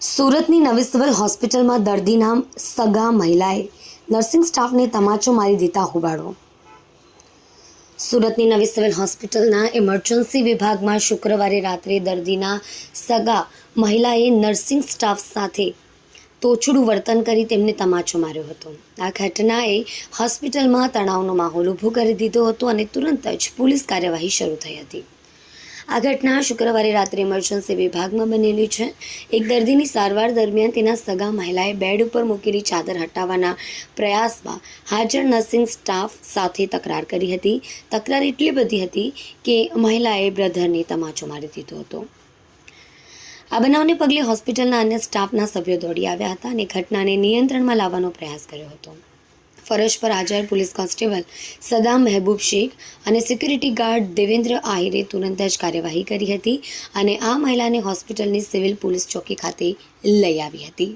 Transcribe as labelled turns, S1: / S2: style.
S1: સુરતની નવી સિવિલ હોસ્પિટલમાં દર્દીના સગા મહિલાએ નર્સિંગ સ્ટાફને તમાચો મારી દીધા હોબાળો. સુરતની નવી સિવિલ હોસ્પિટલના ઇમરજન્સી વિભાગમાં શુક્રવારે રાત્રે દર્દીના સગા મહિલાએ નર્સિંગ સ્ટાફ સાથે તોછડું વર્તન કરી તેમને તમાચો માર્યો હતો. આ ઘટનાએ હોસ્પિટલમાં તણાવનો માહોલ ઊભો કરી દીધો હતો અને તુરંત જ પોલીસ કાર્યવાહી શરૂ થઈ હતી. આ ઘટના શુક્રવારે રાત્રે ઇમરજન્સી વિભાગમાં બનેલી છે. એક દર્દીની સારવાર દરમિયાન તેના સગા મહિલાએ બેડ ઉપર મૂકેલી ચાદર હટાવવાના પ્રયાસમાં હાજર નર્સિંગ સ્ટાફ સાથે તકરાર કરી હતી. તકરાર એટલી બધી હતી કે મહિલાએ બ્રધરને તમાચો મારી દીધો હતો. આ બનાવને પગલે હોસ્પિટલના અન્ય સ્ટાફના સભ્યો દોડી આવ્યા હતા અને ઘટનાને નિયંત્રણમાં લાવવાનો પ્રયાસ કર્યો હતો. ફરજ પર હાજર પોલીસ કોન્સ્ટેબલ સદામ મહેબૂબ શેખ અને સિક્યુરિટી ગાર્ડ દેવેન્દ્ર આહિરે તુરંત જ કાર્યવાહી કરી હતી અને આ મહિલાને હોસ્પિટલની સિવિલ પોલીસ ચોકી ખાતે લઈ આવી હતી.